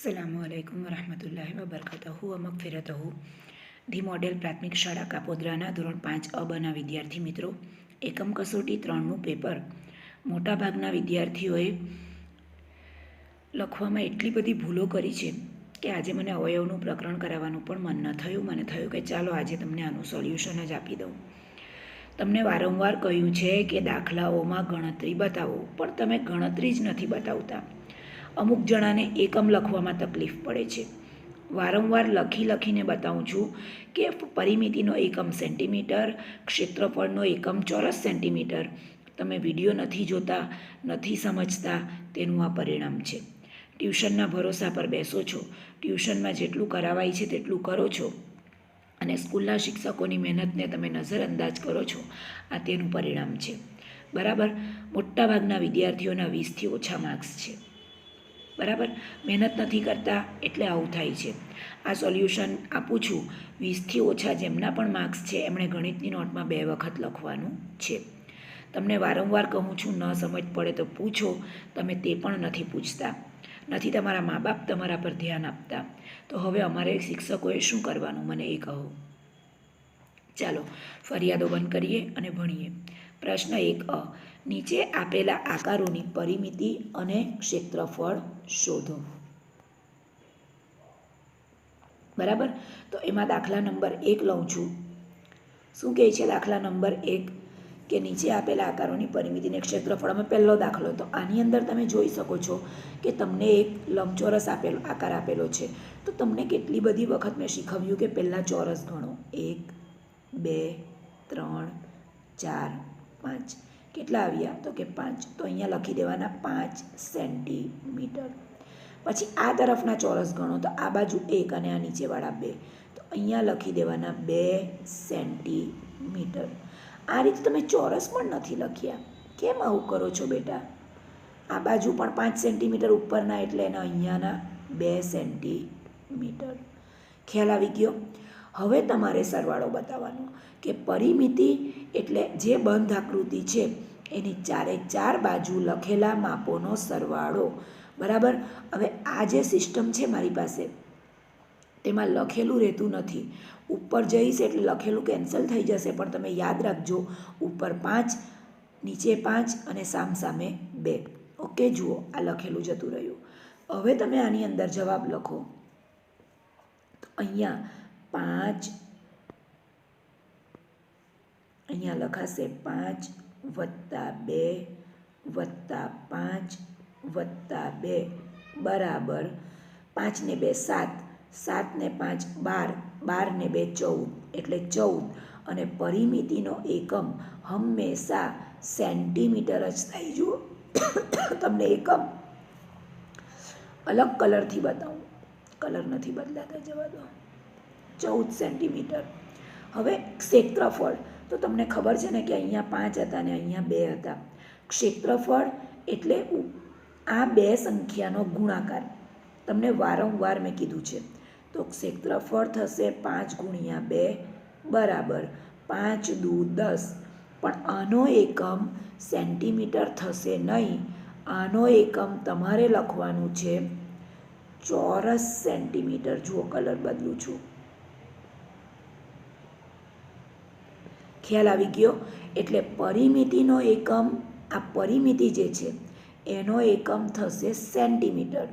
અસલામુ અલૈકુમ વરહમતુલ્લાહિ વબરકતહુ મગફિરતહુ the model પ્રાથમિક શાળા કાપોદરાના ધોરણ પાંચ અબના વિદ્યાર્થી મિત્રો એકમ કસોટી ત્રણનું પેપર મોટાભાગના વિદ્યાર્થીઓએ લખવામાં એટલી બધી ભૂલો કરી છે કે આજે મને અવયવનું પ્રકરણ કરાવવાનું પણ મન ન થયું મને થયું કે ચાલો આજે તમને આનું સોલ્યુશન જ આપી દઉં. તમને વારંવાર કહ્યું છે કે દાખલાઓમાં ગણતરી બતાવો, પણ તમે ગણતરી જ નથી બતાવતા. અમુક જણાને એકમ લખવામાં તકલીફ પડે છે. વારંવાર લખી લખીને બતાવું છું કે પરિમિતિનો એકમ સેન્ટીમીટર, ક્ષેત્રફળનો એકમ ચોરસ સેન્ટીમીટર. તમે વીડિયો નથી જોતા, નથી સમજતા, તેનું આ પરિણામ છે. ટ્યુશનના ભરોસા પર બેસો છો. ટ્યુશનમાં જેટલું કરાવાય છે તેટલું કરો છો. અને સ્કૂલના શિક્ષકોની મહેનતને તમે નજરઅંદાજ કરો છો. આ તેનું પરિણામ છે. બરાબર? મોટાભાગના વિદ્યાર્થીઓના વીસથી ઓછા માર્ક્સ છે. બરાબર? મહેનત નથી કરતા એટલે આવું થાય છે. આ સોલ્યુશન આપું છું. વીસથી ઓછા જેમના પણ માર્ક્સ છે, એમણે ગણિતની નોટમાં બે વખત લખવાનું છે. તમને વારંવાર કહું છું, ન સમજ પડે તો પૂછો. તમે તે પણ નથી પૂછતા. નથી તમારા મા બાપ તમારા પર ધ્યાન આપતા. તો હવે અમારે શિક્ષકોએ શું કરવાનું? મને એ કહો. ચાલો, ફરિયાદો બંધ કરીએ અને ભણીએ. પ્રશ્ન એક અ. નીચે આપેલા આકારોની પરિમિતિ અને ક્ષેત્રફળ શોધો. બરાબર? તો એમાં દાખલા નંબર એક લઉં છું. શું કહે છે દાખલા નંબર એક? કે નીચે આપેલા આકારોની પરિમિતિને ક્ષેત્રફળ અમે પહેલો દાખલો. તો આની અંદર તમે જોઈ શકો છો કે તમને એક લંબચોરસ આપેલો, આકાર આપેલો છે. તો તમને કેટલી બધી વખત મેં શીખવ્યું કે પહેલાં ચોરસ ગણો. એક, બે, ત્રણ, ચાર, પાંચ. કેટલા આવ્યા? તો કે પાંચ. તો અહીંયા લખી દેવાના પાંચ સેન્ટીમીટર. પછી આ તરફના ચોરસ ગણો. તો આ બાજુ એક અને આ નીચેવાળા બે. તો અહીંયા લખી દેવાના બે સેન્ટીમીટર. આ રીતે તમે ચોરસ પણ નથી લખ્યા. કેમ આવું કરો છો બેટા? આ બાજુ પણ પાંચ સેન્ટીમીટર ઉપરના એટલે એના અહીંયાના બે સેન્ટીમીટર. ખ્યાલ આવી ગયો? હવે તમારે સરવાળો બતાવવાનો કે પરિમિતિ એટલે જે બંધ આકૃતિ છે, એની ચારે ચાર બાજુ લખેલા માપોનો સરવાળો. બરાબર? હવે આ જે સિસ્ટમ છે મારી પાસે, તેમાં લખેલું રહેતું નથી. ઉપર જઈશ એટલે લખેલું કેન્સલ થઈ જશે, પણ તમે યાદ રાખજો, ઉપર પાંચ, નીચે પાંચ અને સામ સામે બે. ઓકે, જુઓ, આ લખેલું જતું રહ્યું. હવે તમે આની અંદર જવાબ લખો. અહીંયા પાંચ. અહીંયા લખાશે પાંચ વત્તા બે વત્તા પાંચ વત્તા બે. બરાબર. પાંચને બે સાત. સાતને પાંચ બાર. બારને બે ચૌદ. એટલે ચૌદ. અને પરિમિતિનો એકમ હંમેશા સેન્ટીમીટર જ થાય જુઓ. તમને એકમ અલગ કલરથી બતાવું. કલર નથી બદલાતા જવા દો. ચૌદ સેન્ટીમીટર. હવે ક્ષેત્રફળ. તો તમને ખબર છે ને કે અહીંયા પાંચ હતા ને અહીંયા બે હતા. ક્ષેત્રફળ એટલે આ બે સંખ્યાનો ગુણાકાર. તમને વારંવાર મેં કીધું છે. તો ક્ષેત્રફળ થશે પાંચ ગુણ્યા બે બરાબર પાંચ દુ દસ. પણ આનો એકમ સેન્ટીમીટર થશે નહીં. આનો એકમ તમારે લખવાનું છે ચોરસ સેન્ટીમીટર. જુઓ કલર બદલું છું. ખ્યાલ આવી ગયો. એટલે પરિમિતિનો એકમ, આ પરિમિતિ જે છે, એનો એકમ થશે સેન્ટીમીટર.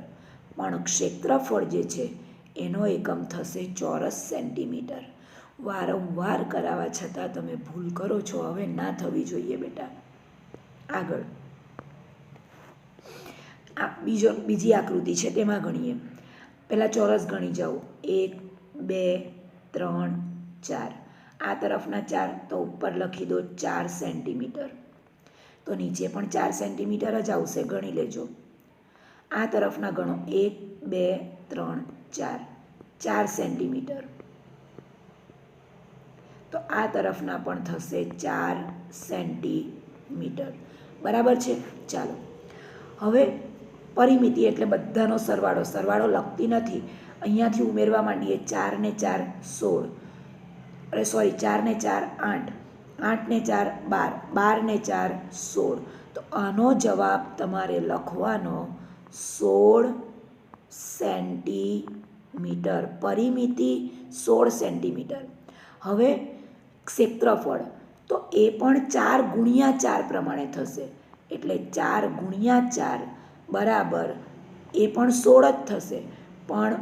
પણ ક્ષેત્રફળ જે છે, એનો એકમ થશે ચોરસ સેન્ટીમીટર. વારંવાર કરાવવા છતાં તમે ભૂલ કરો છો, હવે ના થવી જોઈએ બેટા. આગળ. આ બીજો, બીજી આકૃતિ છે, તેમાં ગણીએ. પહેલાં ચોરસ ગણી જાઓ. એક, બે, ત્રણ, ચાર. આ તરફના ચાર તો ઉપર લખી દો ચાર સેન્ટીમીટર. તો નીચે પણ ચાર સેન્ટીમીટર જ આવશે, ગણી લેજો. આ તરફના ગણો એક, બે, ત્રણ, ચાર. ચાર સેન્ટીમીટર. તો આ તરફના પણ થશે ચાર સેન્ટીમીટર. બરાબર છે? ચાલો. હવે પરિમિતિ એટલે બધાનો સરવાળો. સરવાળો લખતી નથી. અહીંયાથી ઉમેરવા માંડીએ ચાર ને ચાર સોળ. અરે સોરી ચારને ચાર, આઠ. આઠને ચાર, બાર. બારને ચાર, સોળ. તો આનો જવાબ તમારે લખવાનો સોળ સેન્ટીમીટર. પરિમિતિ સોળ સેન્ટીમીટર. હવે ક્ષેત્રફળ. તો એ પણ ચાર ગુણ્યા ચાર પ્રમાણે થશે. એટલે ચાર ગુણ્યા ચાર બરાબર એ પણ સોળ જ થશે. પણ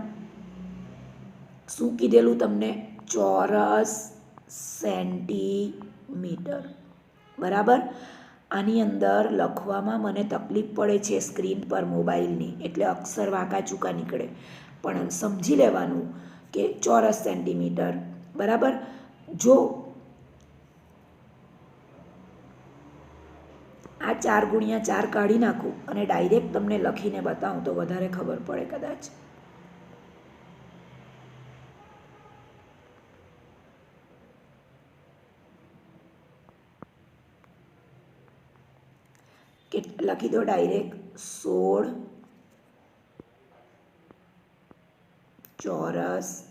શું કીધેલું તમને? ચોરસ સેન્ટીમીટર. બરાબર? આની અંદર લખવામાં મને તકલીફ પડે છે સ્ક્રીન પર મોબાઈલની, એટલે અક્ષર વાંકા ચૂકા નીકળે. પણ સમજી લેવાનું કે ચોરસ સેન્ટીમીટર, બરાબર? જો આ ચાર ગુણ્યા ચાર કાઢી નાખું અને ડાયરેક્ટ તમને લખીને બતાવું તો વધારે ખબર પડે કદાચ. લખી દો ડાયરેક્ટ સોળ. ચોરસ.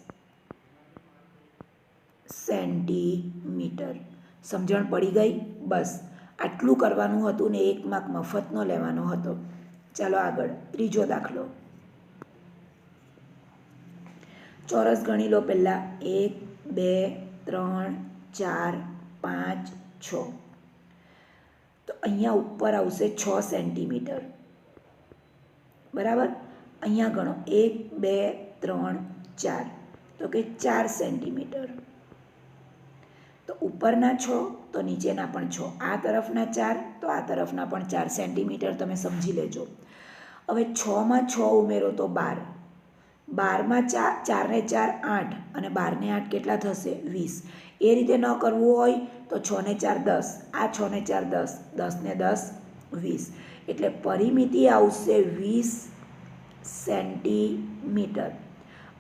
સેન્ટીમીટર. સમજણ પડી ગઈ? બસ. આટલું કરવાનું હતું ને એક માર્ક મફતનો લેવાનો હતો. ચાલો આગળ. ત્રીજો દાખલો. ચોરસ ગણી લો પહેલાં. એક, બે, ત્રણ, ચાર, પાંચ, છ. તો અહીંયા ઉપર આવશે છ સેન્ટીમીટર. બરાબર? અહીંયા ગણો. એક, બે, ત્રણ, ચાર. તો કે ચાર સેન્ટીમીટર. તો ઉપરના છ, તો નીચેના પણ છ. આ તરફના ચાર, તો આ તરફના પણ ચાર સેન્ટીમીટર તમે સમજી લેજો. હવે છમાં છ ઉમેરો તો બાર. બારમાં ચાર ચારને ચાર આઠ અને બારને આઠ કેટલા થશે? વીસ. એ રીતે ન કરવું હોય તો છ ને ચાર દસ. આ છ ને ચાર દસ. દસને દસ, વીસ. એટલે પરિમિતિ આવશે વીસ સેન્ટીમીટર.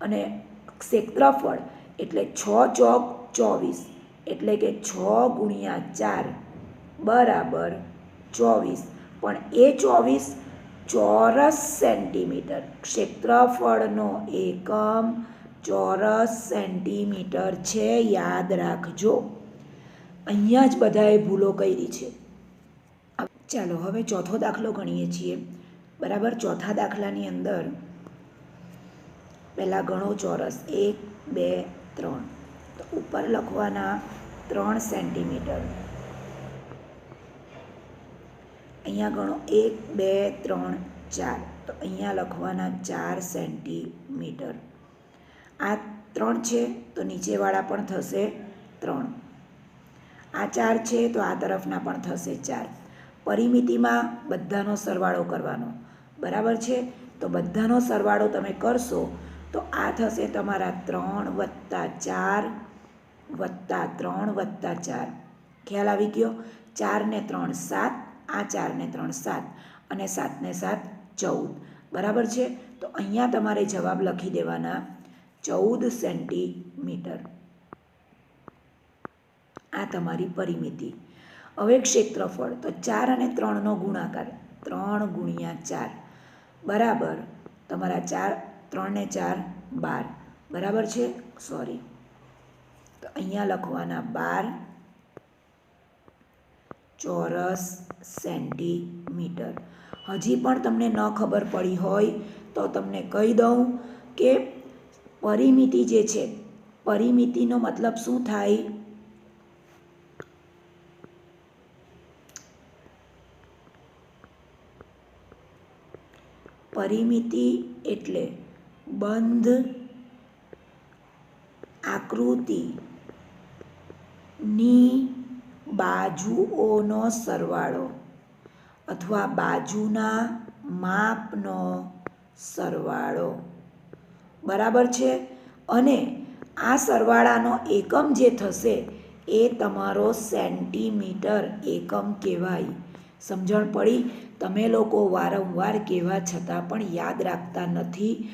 અને ક્ષેત્રફળ એટલે છ ચોક ચોવીસ. એટલે કે છ ગુણ્યા ચાર બરાબર ચોવીસ. પણ એ ચોવીસ ચોરસ સેન્ટીમીટર. ક્ષેત્રફળનો એકમ ચોરસ સેન્ટીમીટર છે, યાદ રાખજો. અહીંયા જ બધાએ ભૂલો કરી છે. ચાલો, હવે ચોથો દાખલો ગણીએ છીએ. બરાબર, ચોથા દાખલાની અંદર પહેલાં ગણો ચોરસ. એક, બે, ત્રણ. તો ઉપર લખવાના ત્રણ સેન્ટીમીટર. અહીંયા ગણો, એક, બે, ત્રણ, ચાર. તો અહીંયા લખવાના ચાર સેન્ટીમીટર. આ ત્રણ છે, તો નીચેવાળા પણ થશે ત્રણ. આ ચાર છે, તો આ તરફના પણ થશે ચાર. પરિમિતિમાં બધાનો સરવાળો કરવાનો. બરાબર છે? તો બધાનો સરવાળો તમે કરશો, તો આ થશે તમારા ત્રણ વત્તા ચાર વત્તા ત્રણ વત્તા ચાર. ખ્યાલ આવી ગયો? ચાર ને ત્રણ સાત આ ચારને ત્રણ સાત અને સાતને સાત ચૌદ. બરાબર છે? તો અહીંયા તમારે જવાબ લખી દેવાના ચૌદ સેન્ટીમીટર. આ તમારી પરિમિતિ. હવે ક્ષેત્રફળ. તો ચાર અને ત્રણનો ગુણાકાર. ત્રણ ગુણ્યા ચાર. બરાબર. તમારા ચાર ત્રણ ને ચાર, બાર. બરાબર છે? સોરી તો અહીંયા લખવાના બાર ચોરસ સેન્ટીમીટર. હજી પણ તમને ન ખબર પડી હોય તો તમને કહી દઉં કે પરિમિતિ જે છે, પરિમિતિનો મતલબ શું થાય? પરિમિતિ એટલે બંધ આકૃતિની બાજુઓનો સરવાળો અથવા બાજુના માપનો સરવાળો. બરાબર છે? અને આ સરવાળાનો એકમ જે થશે એ તમારો સેન્ટીમીટર એકમ કહેવાય. સમજણ પડી? તમે લોકો વારંવાર કહેવા છતાં પણ યાદ રાખતા નથી.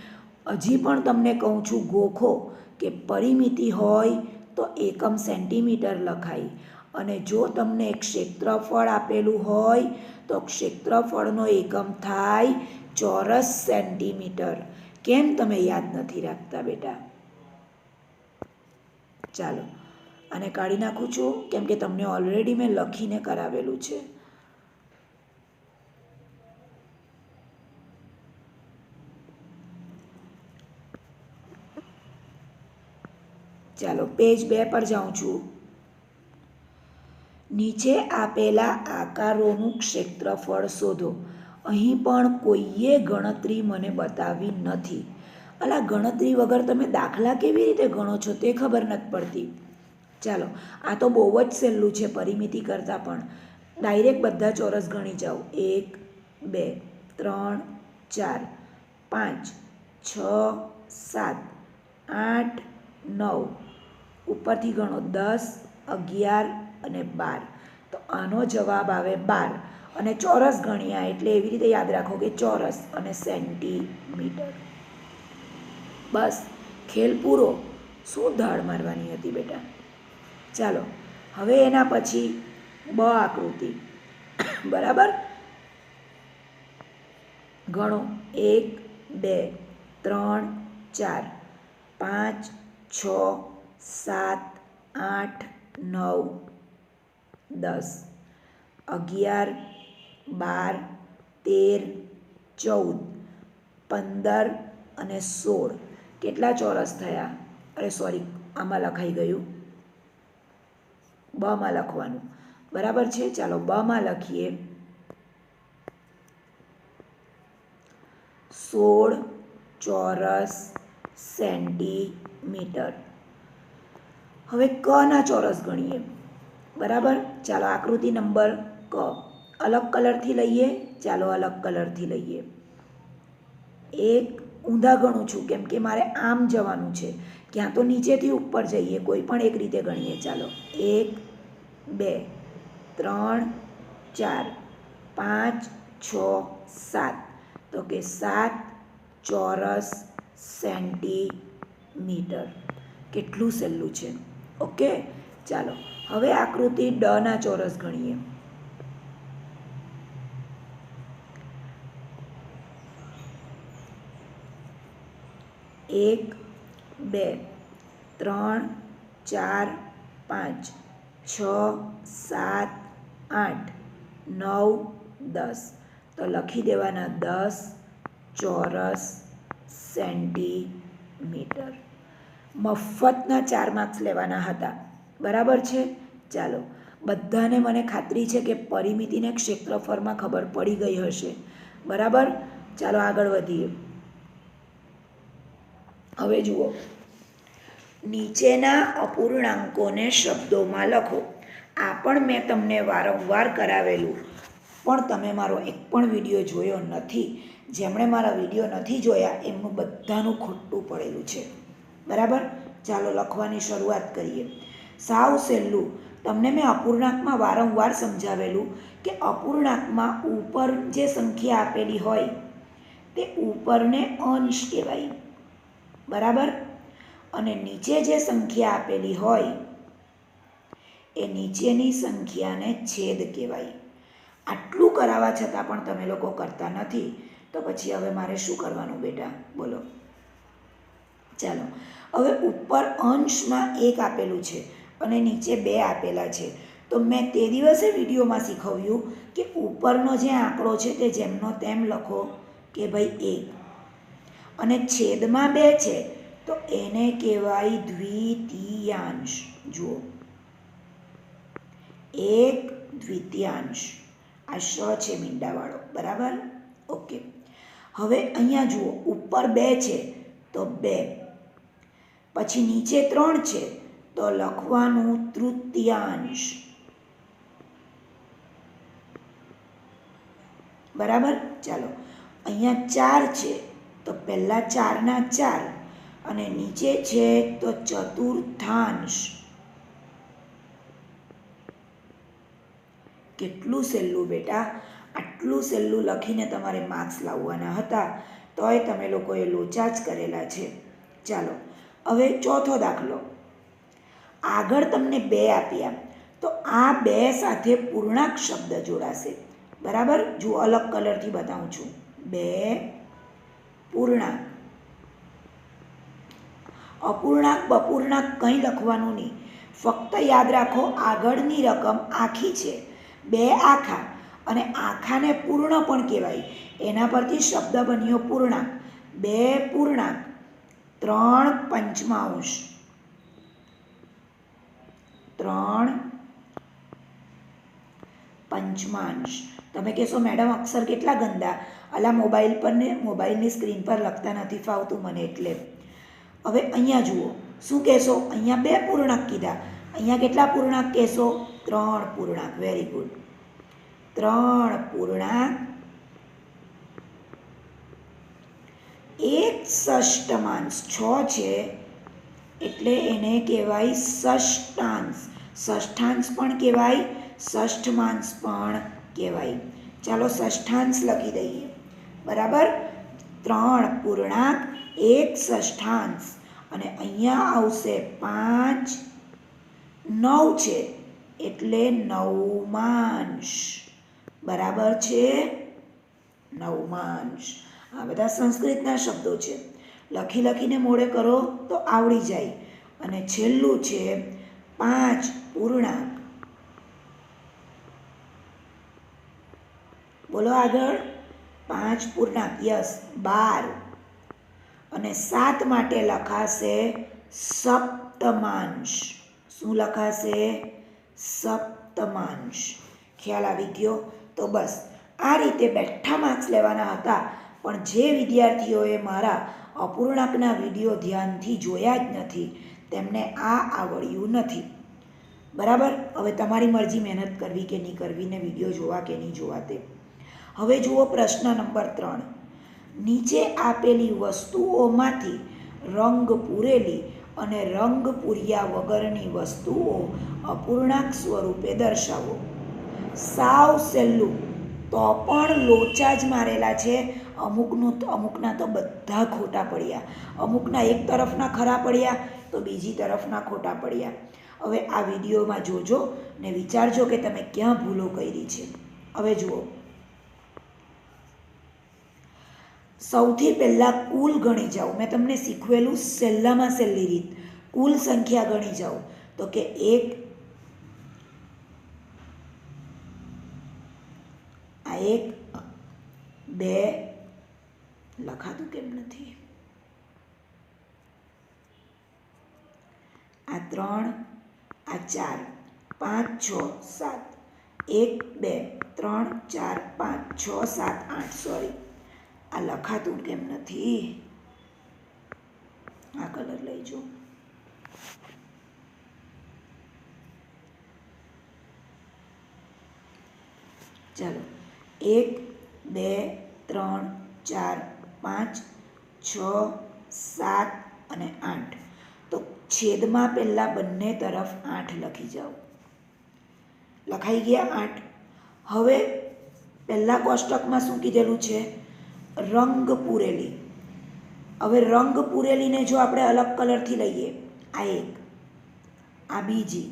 હજી પણ તમને કહું છું, ગોખો કે પરિમિતિ હોય તો એકમ સેન્ટીમીટર લખાય. અને જો તમને ક્ષેત્રફળ આપેલું હોય, તો ક્ષેત્રફળનો એકમ થાય ચોરસ સેન્ટીમીટર. કેમ તમે યાદ નથી રાખતા બેટા? ચાલો, આને કાઢી નાખું છું, કેમ કે તમને ઓલરેડી મેં લખીને કરાવેલું છે. ચાલો પેજ બે પર જાઉં છું. નીચે આપેલા આકારોનું ક્ષેત્રફળ શોધો. અહીં પણ કોઈએ ગણતરી મને બતાવી નથી. અલા, ગણતરી વગર તમે દાખલા કેવી રીતે ગણો છો તે ખબર નથી પડતી. ચાલો, આ તો બહુ જ સહેલું છે પરિમિતિ કરતાં પણ. ડાયરેક્ટ બધા ચોરસ ગણી જાઓ. એક, બે, ત્રણ, ચાર, પાંચ, છ, સાત, આઠ, નવ. ઉપરથી ગણો દસ, અગિયાર અને બાર. તો આનો જવાબ આવે બાર. અને ચોરસ ગણ્યા એટલે એવી રીતે યાદ રાખો કે ચોરસ અને સેન્ટીમીટર. બસ. ખેલ પૂરો. શું ધાડ મારવાની હતી બેટા? ચાલો. હવે એના પછી બ આકૃતિ. બરાબર? ગણો. એક, બે, ત્રણ, ચાર. પાંચ, છ, સાત, આઠ, નવ. દસ. અગિયાર, બાર, તેર, ચૌદ, પંદર અને સોળ. કેટલા ચોરસ થયા? અરે સોરી, આમાં લખાઈ ગયું. બમાં લખવાનું. બરાબર છે? ચાલો, બમાં લખીએ. સોળ ચોરસ સેન્ટીમીટર. હવે કના ચોરસ ગણીએ. બરાબર? ચાલો આકૃતિ નંબર ક. અલગ કલરથી લઈએ. ચાલો અલગ કલરથી લઈએ. એક ઊંધા ગણું છું, કેમ કે મારે આમ જવાનું છે. ક્યાં તો નીચેથી ઉપર જઈએ, કોઈ પણ એક રીતે ગણીએ. ચાલો, એક, બે, ત્રણ, ચાર, પાંચ, છ, સાત. તો કે સાત ચોરસ સેન્ટીમીટર. કેટલું સહેલું છે. ઓકે? ચાલો. હવે આકૃતિ ડના ચોરસ ગણીએ. એક, બે, ત્રણ, ચાર, પાંચ, છ, સાત, આઠ, નવ, દસ. તો લખી દેવાના દસ ચોરસ સેન્ટીમીટર. મફતના ચાર માર્ક્સ લેવાના હતા. બરાબર છે? ચાલો, બધાને મને ખાતરી છે કે પરિમિતિને ક્ષેત્રફળમાં ખબર પડી ગઈ હશે. બરાબર? ચાલો આગળ વધીએ. હવે જુઓ. નીચેના અપૂર્ણાંકોને શબ્દોમાં લખો. આ પણ મેં તમને વારંવાર કરાવેલું. પણ તમે મારો એક પણ વીડિયો જોયો નથી. જેમણે મારા વીડિયો નથી જોયા, એમનું બધાનું ખોટું પડેલું છે. બરાબર? ચાલો લખવાની શરૂઆત કરીએ. સાવ સહેલું તમને મેં અપૂર્ણાંકમાં વારંવાર સમજાવેલું કે અપૂર્ણાંકમાં ઉપર જે સંખ્યા આપેલી હોય, તે ઉપરને અંશ કહેવાય. બરાબર? અને નીચે જે સંખ્યા આપેલી હોય, એ નીચેની સંખ્યાને છેદ કહેવાય. આટલું કરાવવા છતાં પણ તમે લોકો કરતા નથી. તો પછી હવે મારે શું કરવાનું બેટા? બોલો. ચાલો. હવે ઉપર અંશમાં એક આપેલું છે. અને નીચે બે આપેલા છે. તો મેં તે દિવસે વિડીયોમાં શીખવ્યું કે ઉપરનો જે આંકડો છે તે જેમનો તેમ લખો કે ભાઈ એક. અને છેદમાં બે છે, તો એને કહેવાય દ્વિતીયાંશ. જુઓ. એક દ્વિતીયાંશ. આ શ છે મીંડાવાળો. બરાબર? ઓકે. હવે અહીંયા જુઓ. ઉપર બે છે, તો બે. પછી નીચે ત્રણ છે તો લખવાનું તૃતીયાંશ. બરાબર? ચાલો. અહીંયા ચાર છે. તો પહેલાં ચારના ચાર અને નીચે છે તો ચતુર્થાંશ. કેટલું સહેલું બેટા? આટલું સહેલું લખીને તમારે માર્ક્સ લાવવાના હતા. તોય તમે લોકોએ લોચા જ કરેલા છે. ચાલો. હવે ચોથો દાખલો. આગળ તમને બે આપ્યા તો આ બે સાથે પૂર્ણાંક શબ્દ જોડાશે. બરાબર? જો અલગ કલરથી બતાવું છું. બે, પૂર્ણાંક. અપૂર્ણાંક, બપૂર્ણાંક કંઈ લખવાનું નહીં. ફક્ત યાદ રાખો, આગળની રકમ આખી છે. બે આખા અને આખાને પૂર્ણ પણ કહેવાય. એના પરથી શબ્દ બન્યો પૂર્ણાંક. બે પૂર્ણાંક. ત્રણ પંચમાંશ. ત્રણ પંચમાંશ. તમે કહેશો, મેડમ, અક્ષર કેટલા ગંદા. અલા, મોબાઈલ પર ને, મોબાઈલની સ્ક્રીન પર લખતા નથી ફાવતું મને એટલે. હવે અહીંયા જુઓ. શું કહેશો? અહીંયા બે પૂર્ણાંક કીધા. અહીંયા કેટલા પૂર્ણાંક કહેશો? ત્રણ પૂર્ણાંક. વેરી ગુડ ત્રણ પૂર્ણાંક. એક ષષ્ટમાંશ છ છે. એટલે એને કહેવાય ષષ્ટાંશ ષષ્ઠાંશ પણ કહેવાય, ષષ્ઠમાંશ પણ કહેવાય. ચાલો ષષ્ઠાંશ લખી દઈએ. બરાબર? ત્રણ, પૂર્ણાંક, એક, ષષ્ઠાંશ. અને અહીંયા આવશે પાંચ, નવ છે. એટલે નવમાંશ. બરાબર છે? નવમાંશ. આ બધા સંસ્કૃતના શબ્દો છે. લખી લખીને મોડે કરો તો આવડી જાય. અને છેલ્લું છે પાંચ પૂર્ણાંક બોલો આગળ. પાંચ પૂર્ણાંક. યસ, બાર. અને સાત માટે લખાશે સપ્તમાંશ. શું લખાશે? સપ્તમાંશ. ખ્યાલ આવી ગયો? તો બસ. આ રીતે બેઠા માર્ક્સ લેવાના હતા. પણ જે વિદ્યાર્થીઓએ મારા અપૂર્ણાંકના વીડિયો ધ્યાનથી જોયા જ નથી. તેમને આ આવડ્યું નથી. બરાબર? હવે તમારી મરજી મહેનત કરવી કે નહીં કરવી ને વીડિયો જોવા કે નહીં જોવા તે. હવે જુઓ પ્રશ્ન નંબર ત્રણ. નીચે આપેલી વસ્તુઓમાંથી રંગ પૂરેલી અને રંગ પૂર્યા વગરની વસ્તુઓ અપૂર્ણાંક સ્વરૂપે દર્શાવો. સાવ સહેલું. તો પણ લોચા જ મારેલા છે. અમુકનું અમુકના તો બધા ખોટા પડ્યા. અમુકના એક તરફના ખરા પડ્યા, તો બીજી તરફના ખોટા પડ્યા. હવે આ વિડીયોમાં જોજો ને વિચારજો કે તમે ક્યાં ભૂલો કરી છે. હવે જુઓ. સૌથી પહેલાં કુલ ગણી જાઓ. મેં તમને શીખવેલું સહેલામાં સહેલી રીત. કુલ સંખ્યા ગણી જાઓ. તો કે એક, આ એક, બે, લખાતું કેમ નથી? આ ત્રણ આ ચાર, પાંચ, છ, સાત, એક, બે, ત્રણ, ચાર, પાંચ, છ, સાત, આઠ સોરી આ લખાતું કેમ નથી? આ કલર લઈ જો. ચાલો, એક, બે, ત્રણ, ચાર, પાંચ, છ, સાત અને આઠ. તો છેદમાં પહેલાં બંને તરફ આઠ લખી જાઓ. લખાઈ ગયા આઠ. હવે પહેલાં કોષ્ટકમાં શું કીધેલું છે? રંગ પૂરેલી. હવે રંગ પૂરેલીને જો આપણે અલગ કલરથી લઈએ, આ એક, આ બીજી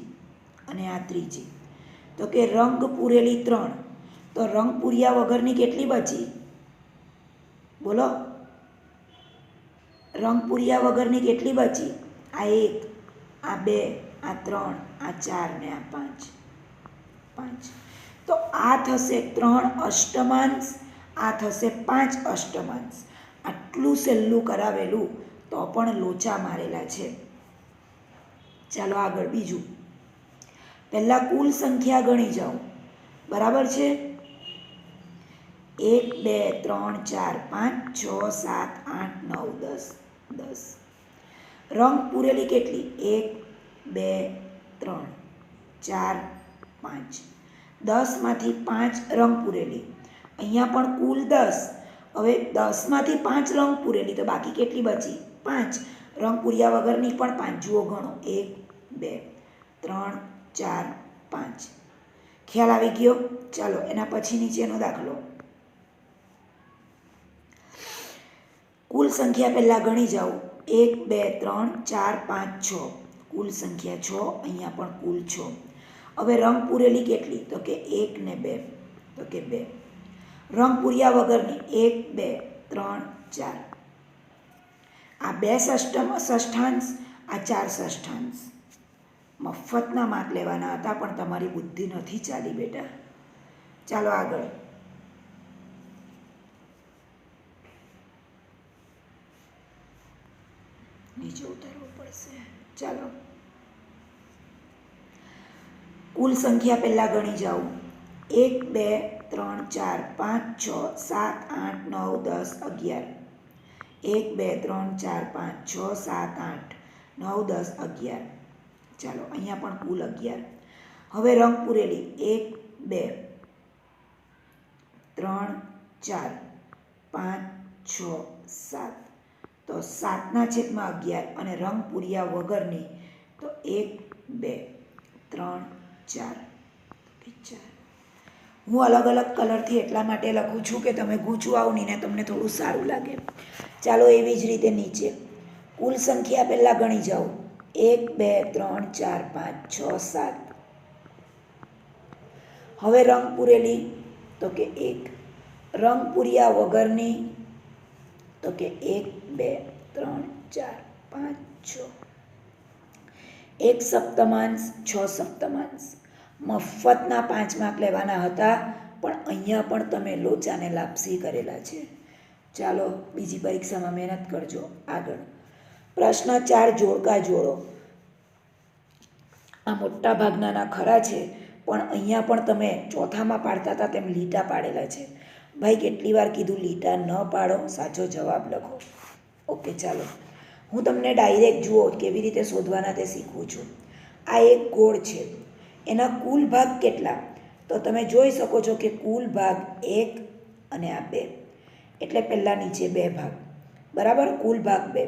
અને આ ત્રીજી. તો કે રંગ પૂરેલી ત્રણ. તો રંગ પૂર્યા વગરની કેટલી બચી બોલો. રંગ પૂર્યા વગરની કેટલી બચી આ એક, આ બે, આ ત્રણ, આ ચાર ને આ પાંચ. પાંચ. તો આ થશે ત્રણ અષ્ટમાંશ, આ થશે પાંચ અષ્ટમાંશ. આટલું સહેલું કરાવેલું તો પણ લોચા મારેલા છે. ચાલો આગળ બીજું. પહેલાં કુલ સંખ્યા ગણી જાઓ બરાબર છે? એક, બે, ત્રણ, ચાર, પાંચ, છ, સાત, આઠ, નવ, દસ. દસ. રંગ પૂરેલી કેટલી? એક, બે, ત્રણ, ચાર, પાંચ. દસમાંથી પાંચ રંગ પૂરેલી. અહીંયા પણ કુલ દસ. હવે દસમાંથી પાંચ રંગ પૂરેલી તો બાકી કેટલી બચી? પાંચ. રંગ પૂર્યા વગરની પણ પાંચ. જુઓ ગણો. એક, બે, ત્રણ, ચાર, પાંચ. ખ્યાલ આવી ગયો? ચાલો, એના પછી નીચેનો દાખલો. કુલ સંખ્યા પહેલાં ગણી જાઓ. એક, બે, ત્રણ, ચાર, પાંચ, છ. કુલ સંખ્યા છ, અહીંયા પણ કુલ છ. હવે રંગ પૂરેલી કેટલી? તો કે એક ને બે. તો કે બે. રંગ પૂર્યા વગરની એક, બે, ત્રણ, ચાર. આ બે ષષ્ટમ ષષ્ઠાંશ, આ ચાર ષષ્ઠાંશ. મફતના માર્ક લેવાના હતા, પણ તમારી બુદ્ધિ નથી ચાલી બેટા. ચાલો આગળ. નીચે ઉતારવું પડશે ચાલો કુલ સંખ્યા પહેલાં ગણી જાઉં એક બે ત્રણ ચાર પાંચ છ સાત આઠ નવ દસ અગિયાર એક બે ત્રણ ચાર પાંચ છ સાત આઠ નવ દસ અગિયાર ચાલો અહીંયા પણ કુલ અગિયાર હવે રંગ પૂરેલી એક બે ત્રણ ચાર પાંચ છ સાત તો સાતના છેદમાં અગિયાર અને રંગ પૂર્યા વગરની તો એક, બે, ત્રણ, ચાર ચાર. હું અલગ અલગ કલરથી એટલા માટે લખું છું કે તમે ગૂંચવાઓ નહીં ને તમને થોડું સારું લાગે. ચાલો એવી જ રીતે નીચે. કુલ સંખ્યા પહેલાં ગણી જાઓ. એક, બે, ત્રણ, ચાર, પાંચ, છ, સાત. હવે રંગ પૂરેલી તો કે એક. રંગ પૂર્યા વગરની તો કે એક બે, ત્રણ, ચાર, પાંચ, છ. એક સપ્તમાંશ, છ સપ્તમાંશ. મફતના પાંચ માર્ક લેવાના હતા, પણ અહીંયા પણ તમે લોચાને લાપસી કરેલા છે. ચાલો, બીજી પરીક્ષામાં મહેનત કરજો. આગળ. પ્રશ્ન ચાર, જોડકા જોડો. આ મોટા ભાગનાના ખરા છે, પણ અહીંયા પણ તમે ચોથામાં પાડતા હતા તેમ લીટા પાડેલા છે. ભાઈ, કેટલી વાર કીધું, લીટા ન પાડો, સાચો જવાબ લખો. ઓકે, ચાલો. હું તમને ડાયરેક્ટ જુઓ કેવી રીતે શોધવાના તે શીખવું છું. આ એક ગોળ છે. એના કુલ ભાગ કેટલા? તો તમે જોઈ શકો છો કે કુલ ભાગ એક અને આ બે. એટલે પહેલાં નીચે બે ભાગ. બરાબર? કુલ ભાગ બે.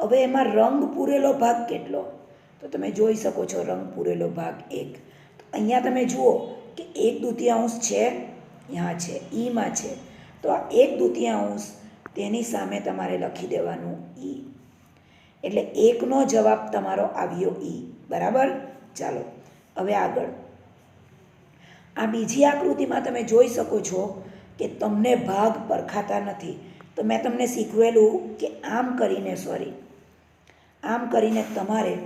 હવે એમાં રંગ પૂરેલો ભાગ કેટલો? તો તમે જોઈ શકો છો રંગ પૂરેલો ભાગ એક. અહીંયા તમે જુઓ કે એક દુતિયાંશ છે ત્યાં છે, ઈમાં છે. તો આ એક દુતિયાંશ તેની સામે તમારે લખી દેવાનું ઈ. એટલે એકનો જવાબ તમારો આવ્યો ઈ. બરાબર? ચાલો, હવે આગળ. આ બીજી આકૃતિમાં તમે જોઈ શકો છો કે તમને ભાગ પરખાતા નથી. તો મેં તમને શીખવેલું કે આમ કરીને સોરી આમ કરીને તમારે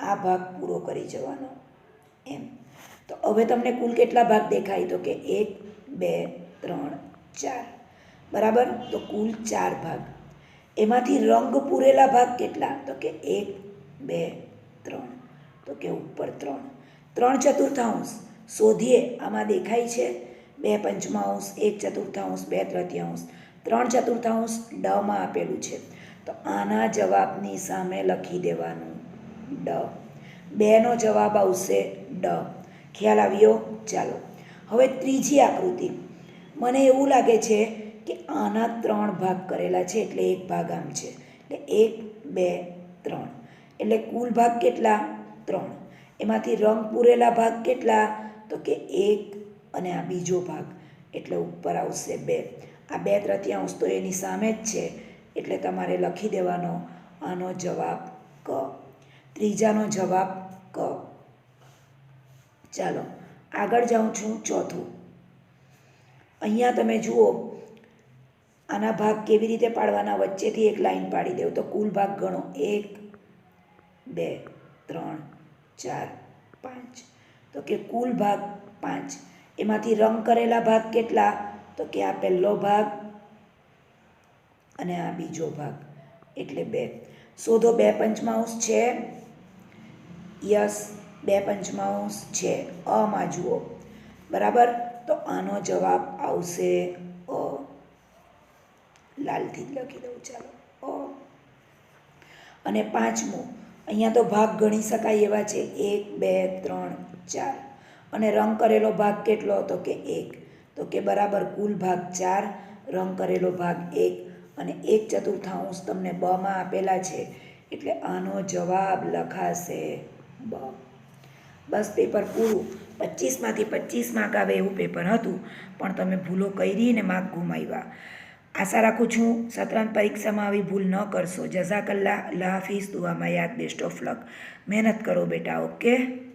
આ ભાગ પૂરો કરી જવાનો. એમ. તો હવે તમને કુલ કેટલા ભાગ દેખાય? તો કે એક, બે, ત્રણ, ચાર. બરાબર? તો કુલ ચાર ભાગ. એમાંથી રંગ પૂરેલા ભાગ કેટલા? તો કે એક, બે, ત્રણ. તો કે ઉપર ત્રણ. ત્રણ ચતુર્થાંશ શોધીએ, આમાં દેખાય છે. બે પંચમાંશ, એક ચતુર્થાંશ, બે તૃતીયાંશ. ત્રણ ચતુર્થાંશ ડમાં આપેલું છે. તો આના જવાબની સામે લખી દેવાનું ડ. બેનો જવાબ આવશે ડ. ખ્યાલ આવ્યો? ચાલો. હવે ત્રીજી આકૃતિ. મને એવું લાગે છે કે આના ત્રણ ભાગ કરેલા છે, એટલે એક ભાગ આમ છે. એટલે એક, બે, ત્રણ. એટલે કુલ ભાગ કેટલા? ત્રણ. એમાંથી રંગ પૂરેલા ભાગ કેટલા? તો કે એક અને આ બીજો ભાગ. એટલે ઉપર આવશે બે. આ બે તૃતીયાંશ તો એની સામે જ છે. એટલે તમારે લખી દેવાનો. આનો જવાબ ક. ત્રીજાનો જવાબ ક. ચાલો, આગળ જાઉં છું ચોથું. અહીંયા તમે જુઓ આના ભાગ કેવી રીતે પાડવાના? વચ્ચેથી એક લાઈન પાડી દેવું. તો કુલ ભાગ ગણો. એક, બે, ત્રણ, ચાર, પાંચ. તો કે કુલ ભાગ પાંચ. એમાંથી રંગ કરેલા ભાગ કેટલા? તો કે આ પહેલો ભાગ અને આ બીજો ભાગ. એટલે બે. શોધો બે પંચમાંશ છે. યસ, બે પંચમાંશ છે. અમાં જુઓ. બરાબર? તો આનો જવાબ આવશે લાલથી જ લખી દઉં, ચાલો. ઓ. અને પાંચમું, અહીંયા તો ભાગ ગણી શકાય એવા છે. એક, બે, ત્રણ, ચાર. અને રંગ કરેલો ભાગ કેટલો હતો કે એક? તો કે બરાબર કુલ ભાગ ચાર, રંગ કરેલો ભાગ એક. અને એક ચતુર્થાંશ તમને બમાં આપેલા છે. એટલે આનો જવાબ લખાશે બ. બસ પેપર પૂરું. પચીસમાંથી પચીસ માર્ક આવે એવું પેપર હતું. પણ તમે ભૂલો કરી ને માર્ક ગુમાવ્યા. આશા રાખું છું, સત્રાંત પરીક્ષામાં આવી ભૂલ ન કરશો. જઝાકલ્લા, અલ્લાહ હાફિઝ, દુઆમાં યાદ, બેસ્ટ ઓફ લક. મહેનત કરો બેટા, ઓકે?